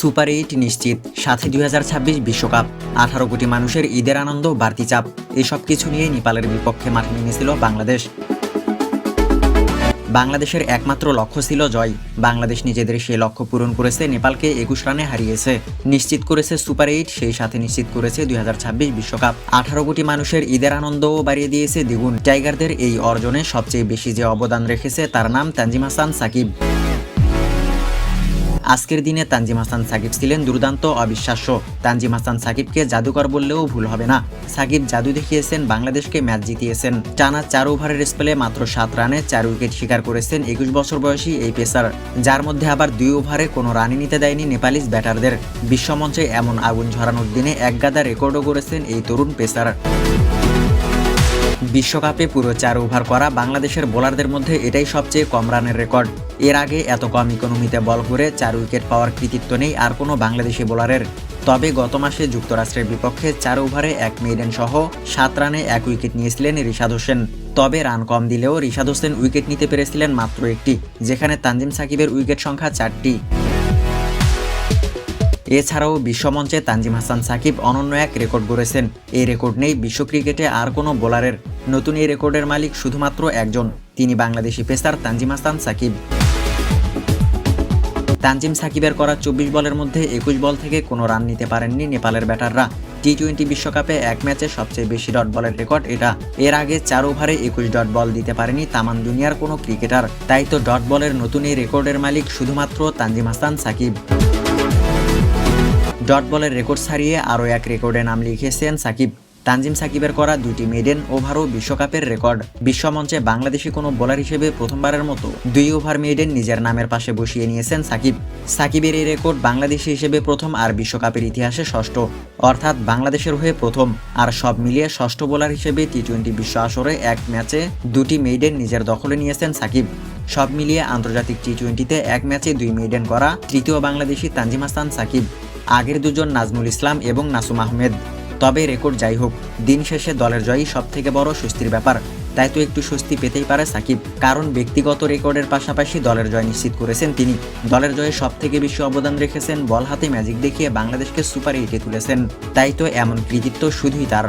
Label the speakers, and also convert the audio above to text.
Speaker 1: Super eight নিশ্চিত। সাথে দুই বিশ্বকাপ। আঠারো কোটি মানুষের ঈদের আনন্দ বাড়তি চাপ। এসব কিছু নিয়ে নেপালের বিপক্ষে মাঠে নেমেছিল বাংলাদেশ। বাংলাদেশের একমাত্র লক্ষ্য ছিল জয়। বাংলাদেশ নিজেদের সেই লক্ষ্য পূরণ করেছে নেপালকে একুশ রানে হারিয়েছে। নিশ্চিত করেছে সুপার এইট, সেই সাথে নিশ্চিত করেছে দুই বিশ্বকাপ। আঠারো কোটি মানুষের ঈদের আনন্দও বাড়িয়ে দিয়েছে দ্বিগুণ। টাইগারদের এই অর্জনে সবচেয়ে বেশি যে অবদান রেখেছে তার নাম তানজিম হাসান সাকিব। আজকের দিনে তানজিম হাসান সাকিব ছিলেন দুর্দান্ত অবিশ্বাস্য। তানজিম হাসান সাকিবকে জাদুকর বললেও ভুল হবে না। সাকিব জাদু দেখিয়েছেন, বাংলাদেশকে ম্যাচ জিতিয়েছেন। টানা চার ওভারের স্পেলে মাত্র সাত রানে চার উইকেট শিকার করেছেন একুশ বছর বয়সী এই পেসার। যার মধ্যে আবার দুই ওভারে কোনো রানই নিতে দেয়নি নেপালিস ব্যাটারদের। বিশ্বমঞ্চে এমন আগুন ঝরানোর দিনে একগাদা রেকর্ডও করেছেন এই তরুণ পেসার। বিশ্বকাপে পুরো চার ওভার করা বাংলাদেশের বোলারদের মধ্যে এটাই সবচেয়ে কম রানের রেকর্ড। এর আগে এত কম ইকোনমিতে বল করে চার উইকেট পাওয়ার কৃতিত্ব নেই আর কোনো বাংলাদেশি বোলারের। তবে গত মাসে যুক্তরাষ্ট্রের বিপক্ষে চার ওভারে এক মেডেন সহ সাত রানে এক উইকেট নিয়েছিলেন রিশাদ হোসেন। তবে রান কম দিলেও রিশাদ হোসেন উইকেট নিতে পেরেছিলেন মাত্র একটি, যেখানে তানজিম সাকিবের উইকেট সংখ্যা চারটি। এছাড়াও বিশ্বমঞ্চে তানজিম হাসান সাকিব অনন্য এক রেকর্ড গড়েছেন। এই রেকর্ড নেই বিশ্ব ক্রিকেটে আর কোনো বোলারের। নতুন এই রেকর্ডের মালিক শুধুমাত্র একজন, তিনি বাংলাদেশি পেসার তানজিম হাসান সাকিব। তানজিম সাকিবের করা চব্বিশ বলের মধ্যে একুশ বল থেকে কোনো রান নিতে পারেননি নেপালের ব্যাটাররা। টি টোয়েন্টি বিশ্বকাপে এক ম্যাচে সবচেয়ে বেশি ডট বলের রেকর্ড এটা। এর আগে চার ওভারে একুশ ডট বল দিতে পারেনি তামান দুনিয়ার কোনো ক্রিকেটার। তাই তো ডট বলের নতুন এই রেকর্ডের মালিক শুধুমাত্র তানজিম হাসান সাকিব। ডট বলের রেকর্ড ছাড়িয়ে আরও এক রেকর্ডে নাম লিখেছেন সাকিব। তানজিম সাকিবের করা দুটি মেডেন ওভারও বিশ্বকাপের রেকর্ড। বিশ্বমঞ্চে বাংলাদেশি কোনো বোলার হিসেবে প্রথমবারের মতো দুই ওভার মেডেন নিজের নামের পাশে বসিয়ে নিয়েছেন সাকিব। সাকিবের এই রেকর্ড বাংলাদেশি হিসেবে প্রথম আর বিশ্বকাপের ইতিহাসে ষষ্ঠ। অর্থাৎ বাংলাদেশের হয়ে প্রথম আর সব মিলিয়ে ষষ্ঠ বোলার হিসেবে টি টোয়েন্টি বিশ্ব আসরে এক ম্যাচে দুটি মেডেন নিজের দখলে নিয়েছেন সাকিব। সব মিলিয়ে আন্তর্জাতিক টি টোয়েন্টিতে এক ম্যাচে দুই মেডেন করা তৃতীয় বাংলাদেশি তানজিম হাসান সাকিব। আগের দুজন নাজমুল ইসলাম এবং নাসুম আহমেদ। তবে রেকর্ড যাই হোক, দিন শেষে দলের জয়ই সব থেকে বড় স্বস্তির ব্যাপার। তাই তো একটু স্বস্তি পেতেই পারে সাকিব। কারণ ব্যক্তিগত রেকর্ডের পাশাপাশি দলের জয় নিশ্চিত করেছেন তিনি। দলের জয়ে সব থেকে বেশি অবদান রেখেছেন বল হাতে ম্যাজিক দেখিয়ে বাংলাদেশকে সুপার এইটে তুলেছেন। তাই তো এমন কৃতিত্ব শুধুই তার।